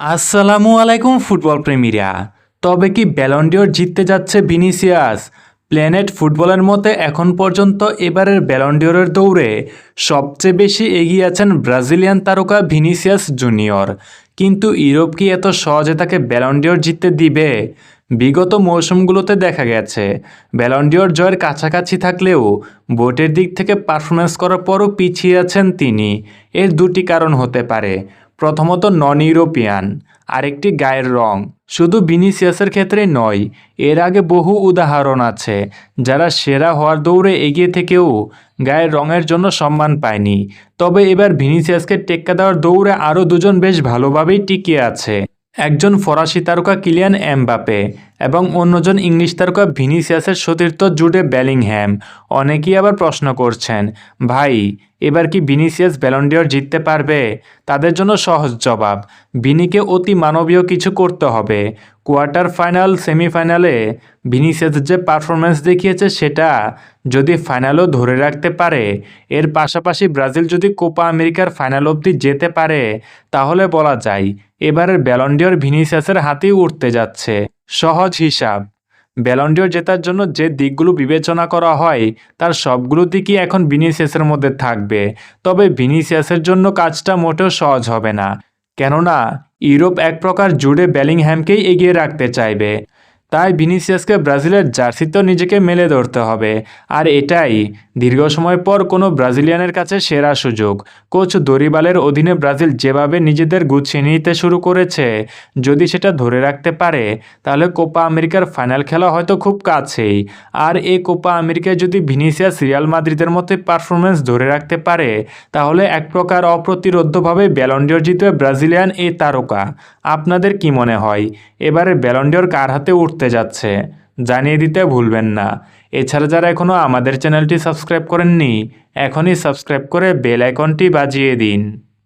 আসসালামু আলাইকুম, ফুটবল প্রেমীরা। তবে কি ব্যালন্ডিওর জিততে যাচ্ছে ভিনিসিয়াস প্ল্যানেট ফুটবলের মতে এখন পর্যন্ত এবারের ব্যালন্ডিওরের দৌড়ে সবচেয়ে বেশি এগিয়ে আছেন ব্রাজিলিয়ান তারকা ভিনিসিয়াস জুনিয়র কিন্তু ইউরোপ কি এত সহজে তাকে ব্যালন্ডিওর জিততে দিবে? বিগত মৌসুমগুলোতে দেখা গেছে ব্যালন্ডিওর জয়ের কাছাকাছি থাকলেও বোটের দিক থেকে পারফরমেন্স করার পরও পিছিয়ে আছেন তিনি। এর দুটি কারণ হতে পারে। প্রথমত নন ইউরোপিয়ান আরেকটি গায়ের রং। শুধু বিনিসিয়াসের ক্ষেত্রে নয়, এর আগে বহু উদাহরণ আছে, যারা সেরা হওয়ার দৌড়ে এগিয়ে থেকেও গায়ের রঙের জন্য সম্মান পায়নি। তবে এবার ভিনিসিয়াসকে টেক্কা দেওয়ার দৌড়ে আরও দুজন বেশ ভালোভাবেই টিকে আছে। একজন ফরাসি তারকা কিলিয়ান এমবাপে এবং অন্যজন ইংলিশ তারকা ভিনিসিয়াসের সতীর্থ জুডে বেলিংহ্যাম অনেকেই আবার প্রশ্ন করছেন, ভাই, এবার কি ভিনিসিয়াস ব্যালন্ডিয়র জিততে পারবে? তাদের জন্য সহজ জবাব, ভিনিকে অতি মানবীয় কিছু করতে হবে। কোয়ার্টার ফাইনাল, সেমিফাইনালে ভিনিসিয়াস যে পারফরমেন্স দেখিয়েছে সেটা যদি ফাইনালও ধরে রাখতে পারে, এর পাশাপাশি ব্রাজিল যদি কোপা আমেরিকার ফাইনাল অবধি যেতে পারে, তাহলে বলা যায়, এবারের ব্যালন্ডিয়র ভিনিসিয়াসের হাতেই উঠতে যাচ্ছে। সহজ হিসাব। ব্যালন্ডিও জেতার জন্য যে দিকগুলো বিবেচনা করা হয়, তার সবগুলো দিকই এখন ভিনিসিয়াসের মধ্যে থাকবে। তবে ভিনিসিয়াসের জন্য কাজটা মোটেও সহজ হবে না। কেননা, ইউরোপ এক প্রকার জুড়ে বেলিংহ্যামকেই এগিয়ে রাখতে চাইবে। তাই ভিনিসিয়াসকে ব্রাজিলের জার্সিতেও নিজেকে মেলে ধরতে হবে। আর এটাই, দীর্ঘ সময় পর কোনো ব্রাজিলিয়ানের কাছে সেরা সুযোগ। কোচ দরিবালের অধীনে ব্রাজিল যেভাবে নিজেদের গুছিয়ে নিতে শুরু করেছে, যদি সেটা ধরে রাখতে পারে, তাহলে কোপা আমেরিকার ফাইনাল খেলা হয়তো খুব কাছেই। আর এই কোপা আমেরিকায় যদি ভিনিসিয়াস রিয়াল মাদ্রিদের মতো পারফরমেন্স ধরে রাখতে পারে, তাহলে এক প্রকার অপ্রতিরোধ্যভাবে ব্যালন্ডিয়র জিতবে ব্রাজিলিয়ান এই তারকা। আপনাদের কি মনে হয়? এবারে ব্যালন্ডিয়র কার হাতে উঠতে যাচ্ছে। জানিয়ে দিতে ভুলবেন না। এছাড়া যারা এখনও আমাদের চ্যানেলটি সাবস্ক্রাইব করেননি, এখনই সাবস্ক্রাইব করে বেল আইকনটি বাজিয়ে দিন।